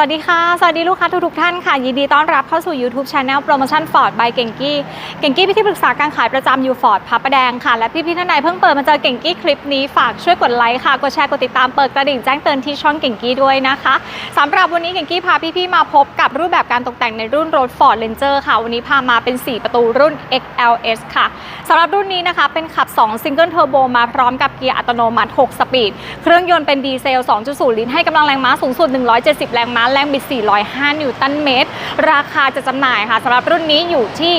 สวัสดีค่ะ สวัสดีลูกค้าทุกๆท่านค่ะ ยินดีต้อนรับเข้าสู่ YouTube Channel โปรโมชั่น Ford by เก่งกี้ เก่งกี้พี่ที่ปรึกษาการขายประจำอยู่ Ford พระประแดงค่ะ และพี่ๆท่านใดเพิ่งเปิดมาเจอเก่งกี้คลิปนี้ฝากช่วยกดไลค์ค่ะ กดแชร์กดติดตามเปิดกระดิ่งแจ้งเตือนที่ช่องเก่งกี้ด้วยนะคะสำหรับวันนี้เก่งกี้พาพี่ๆมาพบกับรูปแบบการตกแต่งในรุ่นรถ Ford Ranger ค่ะ วันนี้พามาเป็น 4 ประตูรุ่น XLS ค่ะสำหรับรุ่นนี้นะคะเป็นขับ 2 Single Turbo มาพร้อมกับเกียร์อัตโนมัติ 6 สปีด เครื่องยนต์เป็นดีเซล 2.0 ลิตรให้กำลังแรงม้าสูงสุด 170 แรงม้าแรงบิด 405 นิวตันเมตร ราคาจะจำหน่ายค่ะสำหรับรุ่นนี้อยู่ที่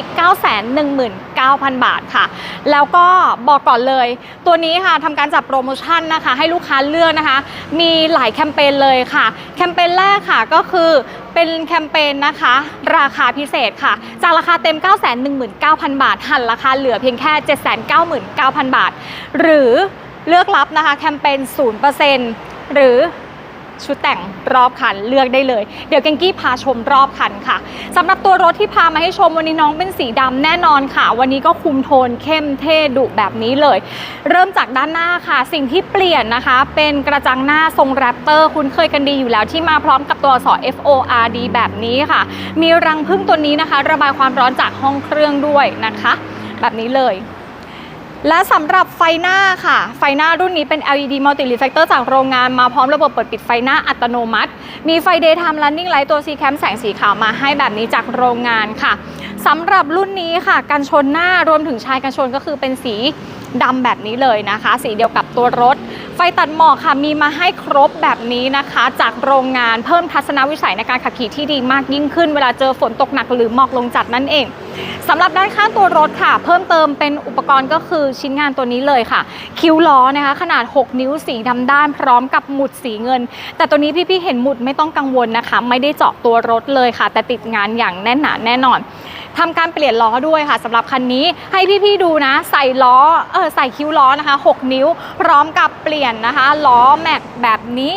919,000 บาทค่ะ แล้วก็บอกก่อนเลย ตัวนี้ค่ะทำการจัดโปรโมชั่นนะคะ ให้ลูกค้าเลือกนะคะ มีหลายแคมเปญเลยค่ะ แคมเปญแรกค่ะก็คือเป็นแคมเปญนะคะ ราคาพิเศษค่ะ จากราคาเต็ม 919,000 บาท หันราคาเหลือเพียงแค่ 799,000 บาท หรือเลือกรับนะคะแคมเปญ0%หรือ ชุดแต่งรอบคันเลือกได้เลย เดี๋ยวเกงกี้พาชมรอบคันค่ะสำหรับตัวรถที่พามาให้ชมวันนี้น้องเป็นสีดำแน่นอนค่ะ วันนี้ก็คุมโทนเข้มเท่ดุแบบนี้เลย เริ่มจากด้านหน้าค่ะ สิ่งที่เปลี่ยนนะคะ เป็นกระจังหน้าทรงแรปเตอร์คุ้นเคยกันดีอยู่แล้วที่มาพร้อมกับตัวอักษร F O R D แบบนี้ค่ะ มีรังพึ่งตัวนี้นะคะ ระบายความร้อนจากห้องเครื่องด้วยนะคะ แบบนี้เลย และสำหรับไฟหน้าค่ะ ไฟหน้ารุ่นนี้เป็น LED Multi Reflector จากโรงงานมาพร้อมระบบเปิดปิดไฟหน้าอัตโนมัติ มีไฟ Daytime Running Light ตัว C Cam แสงสีขาวมาให้แบบนี้จากโรงงานค่ะสำหรับรุ่นนี้ค่ะ กันชนหน้ารวมถึงชายกันชนก็คือเป็นสีดำแบบนี้เลยนะคะ สีเดียวกับตัวรถ ไฟตัดหมอกค่ะมีมาให้ครบแบบนี้นะคะ จากโรงงานเพิ่มทัศนวิสัยในการขับขี่ที่ดีมากยิ่งขึ้น เวลาเจอฝนตกหนักหรือหมอกลงจัดนั่นเองสำหรับด้านข้างตัวรถค่ะ เพิ่มเติมเป็นอุปกรณ์ก็คือชิ้นงานตัวนี้เลยค่ะ คิ้วล้อนะคะ ขนาด 6 นิ้วสีดำด้านพร้อมกับหมุดสีเงิน แต่ตัวนี้พี่ๆเห็นหมุดไม่ต้องกังวลนะคะ ไม่ได้เจาะตัวรถเลยค่ะ แต่ติดงานอย่างแน่นหนาแน่นอน ทำการเปลี่ยนล้อด้วยค่ะสำหรับคันนี้ให้พี่ๆดูนะ ใส่ล้อเออใส่คิ้วล้อนะคะ 6 นิ้ว พร้อมกับเปลี่ยนนะคะ ล้อแม็กแบบนี้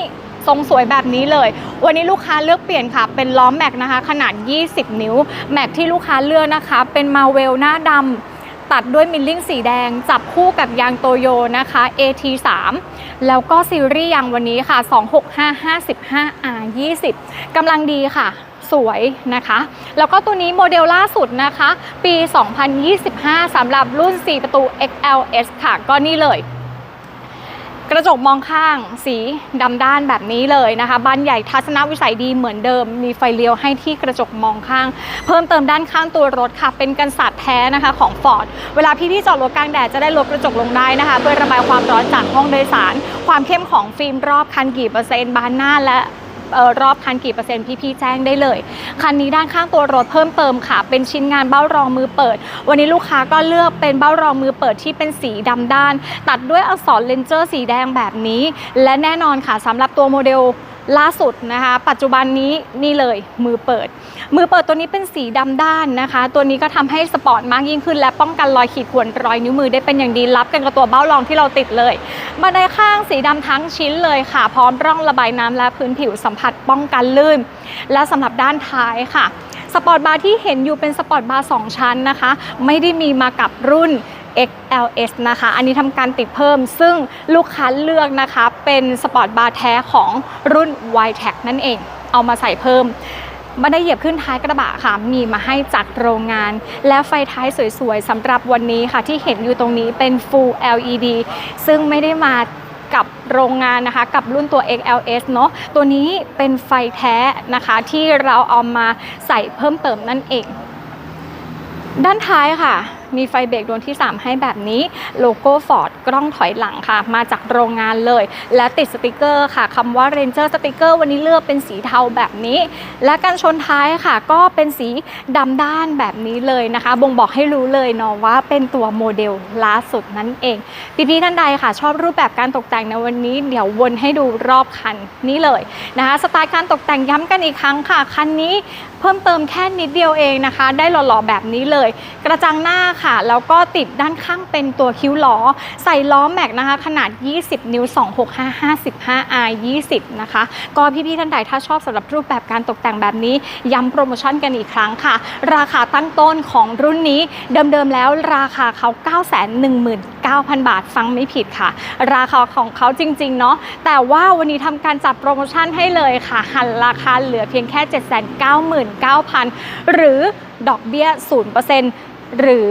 ทรงสวยแบบนี้เลย วันนี้ลูกค้าเลือกเปลี่ยนค่ะ เป็นล้อแม็กนะคะ ขนาด 20 นิ้ว แม็กที่ลูกค้าเลือกนะคะ เป็นมาเวลหน้าดำตัดด้วยมิลลิ่งสีแดง จับคู่กับยางโตโยนะคะ AT3 แล้วก็ซีรีส์ยางวันนี้ค่ะ 26555R20 กำลังดีค่ะ สวยนะคะ แล้วก็ตัวนี้โมเดลล่าสุดนะคะ ปี 2025สำหรับรุ่น 4 ประตู XLS ค่ะ ก็นี่เลย กระจกมองข้างสีดำด้านแบบนี้เลยนะคะบานใหญ่ทัศนวิสัยดีเหมือนเดิม มีไฟเลี้ยวให้ที่กระจกมองข้าง เพิ่มเติมด้านข้างตัวรถค่ะ เป็นกันศาสตร์แท้นะคะของ Ford เวลาพี่ที่จอดรถกลางแดดจะได้ลดกระจกลงได้นะคะ เพื่อระบายความร้อนจากห้องโดยสาร ความเข้มของฟิล์มรอบคันกี่เปอร์เซ็นต์บานหน้าและ รอบคันกี่เปอร์เซ็นต์พี่ๆแจ้งได้เลย คันนี้ด้านข้างตัวรถเพิ่มเติมค่ะ เป็นชิ้นงานเบ้ารองมือเปิด วันนี้ลูกค้าก็เลือกเป็นเบ้ารองมือเปิดที่เป็นสีดำด้าน ตัดด้วยอักษรเลนเจอร์สีแดงแบบนี้ และแน่นอนค่ะสำหรับตัวโมเดล ล่าสุดนะคะ ปัจจุบันนี้นี่เลยมือเปิด มือเปิดตัวนี้เป็นสีดำด้านนะคะ ตัวนี้ก็ทำให้สปอร์ตมากยิ่งขึ้น และป้องกันรอยขีดข่วนรอยนิ้วมือได้เป็นอย่างดีรับกันกับตัวเบ้ารองที่เราติดเลยบันไดข้างสีดำทั้งชิ้นเลยค่ะ พร้อมร่องระบายน้ำและพื้นผิวสัมผัสป้องกันลื่น และสำหรับด้านท้ายค่ะสปอร์ตบาร์ที่เห็นอยู่เป็นสปอร์ตบาร์2ชั้นนะคะ ไม่ได้มีมากับรุ่น XLS นะคะ อันนี้ทำการติดเพิ่มซึ่งลูกค้าเลือกนะคะ เป็นสปอร์ตบาร์แท้ของรุ่น y t e c นั่นเอง เอามาใส่เพิ่มบันไดเหยียบขึ้นท้ายกระบะค่ะ มีมาให้จากโรงงาน และไฟท้ายสวยๆสำหรับวันนี้ค่ะ ที่เห็นอยู่ตรงนี้เป็น Full LED ซึ่งไม่ได้มากับโรงงานนะคะกับรุ่นตัว XLS เนอะตัวนี้เป็นไฟแท้นะคะที่เราเอามาใส่เพิ่มเติมนั่นเอง ด้านท้ายค่ะ มีไฟเบรกดวงที่ 3 ให้แบบนี้ โลโก้ Ford กล้องถอยหลังค่ะ มาจากโรงงานเลย และติดสติกเกอร์ค่ะคำว่า Ranger สติกเกอร์วันนี้เลือกเป็นสีเทาแบบนี้ และกันชนท้ายค่ะ ก็เป็นสีดำด้านแบบนี้เลยนะคะ บ่งบอกให้รู้เลยเนาะว่าเป็นตัวโมเดลล่าสุดนั่นเองพี่ๆท่านใดค่ะ ชอบรูปแบบการตกแต่งในวันนี้ เดี๋ยววนให้ดูรอบคันนี้เลยนะคะสไตล์การตกแต่งย้ำกันอีกครั้งค่ะคันนี้ เพิ่มเติมแค่นิดเดียวเองนะคะ ได้หล่อๆแบบนี้เลย กระจังหน้าค่ะ แล้วก็ติดด้านข้างเป็นตัวคิ้วล้อ ใส่ล้อแม็กนะคะ ขนาด 20 นิ้ว 265 55 R 20 นะคะ ก็พี่ๆท่านใดถ้าชอบสำหรับรูปแบบการตกแต่งแบบนี้ ย้ำโปรโมชั่นกันอีกครั้งค่ะ ราคาตั้งต้นของรุ่นนี้เดิมๆแล้วราคาเขา 919,000 บาทฟังไม่ผิดค่ะ ราคาของเขาจริงๆเนาะแต่ว่าวันนี้ทำการจัดโปรโมชั่นให้เลยค่ะ หันราคาเหลือเพียงแค่9,000 หรือดอกเบี้ย 0%หรือ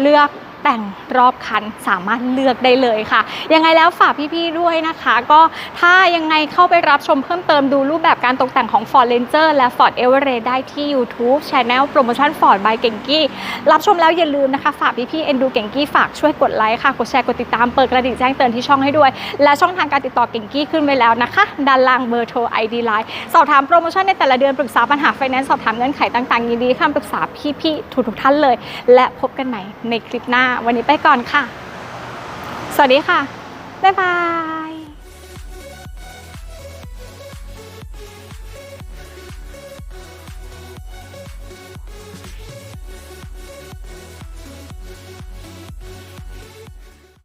เลือกแต่ง รอบคันสามารถเลือกได้เลยค่ะ ยังไงแล้วฝากพี่ๆด้วยนะคะ ก็ถ้ายังไงเข้าไปรับชมเพิ่มเติมดูรูปแบบการตกแต่งของ Ford Ranger และ Ford Everest ได้ที่ YouTube Channel Promotion Ford by เก่งกี้รับชมแล้วอย่าลืมนะคะ ฝากพี่ๆเอ็นดูเก่งกี้ฝากช่วยกดไลค์ค่ะ กดแชร์กดติดตามเปิดกระดิ่งแจ้งเตือนที่ช่องให้ด้วย และช่องทางการติดต่อเก่งกี้ขึ้นไว้แล้วนะคะด้านล่างเบอร์โทร ID Line สอบถามโปรโมชั่นในแต่ละเดือนปรึกษาปัญหาไฟแนนซ์สอบถามเงื่อนไขต่างๆยินดีคำปรึกษาพี่ๆทุกๆท่านเลย และพบกันใหม่ในคลิปหน้าวันนี้ไปก่อนค่ะ สวัสดีค่ะ บ๊ายบาย